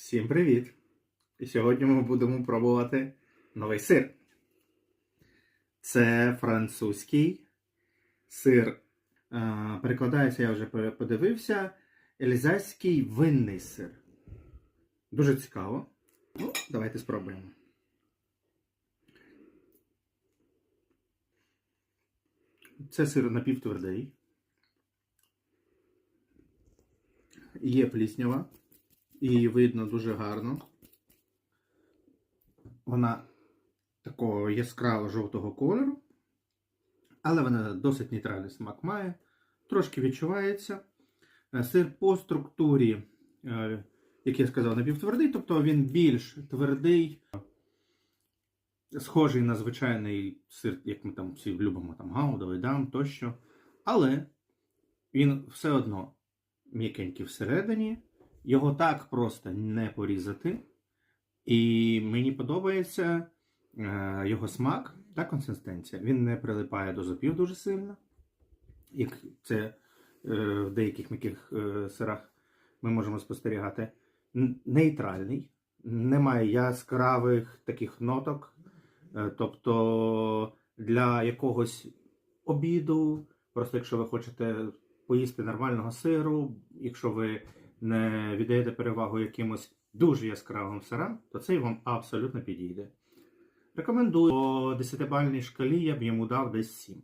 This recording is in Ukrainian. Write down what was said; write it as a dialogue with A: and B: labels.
A: Всім привіт! І сьогодні ми будемо пробувати новий сир. Це французький сир. Перекладається, я вже подивився. Елізайський винний сир. Дуже цікаво. Ну, давайте спробуємо. Це сир напівтвердий. Є пліснява. І видно дуже гарно. Вона такого яскраво жовтого кольору, але вона досить нейтральний смак має. Трошки відчувається. Е, Сир по структурі, е, як я сказав, напівтвердий, тобто він більш твердий, схожий на звичайний сир, як ми там всі любимо, там гауда, лейдам тощо. Але він все одно м'якенький всередині. Його так просто не порізати. І мені подобається е, його смак та консистенція. Він не прилипає до зубів дуже сильно, як це е, в деяких м'яких е, сирах ми можемо спостерігати. Нейтральний, немає яскравих таких ноток. Тобто для якогось обіду, просто якщо ви хочете поїсти нормального сиру, якщо ви не віддаєте перевагу якимось дуже яскравим сирам, то цей вам абсолютно підійде. Рекомендую по 10-бальній шкалі я б йому дав десь 7.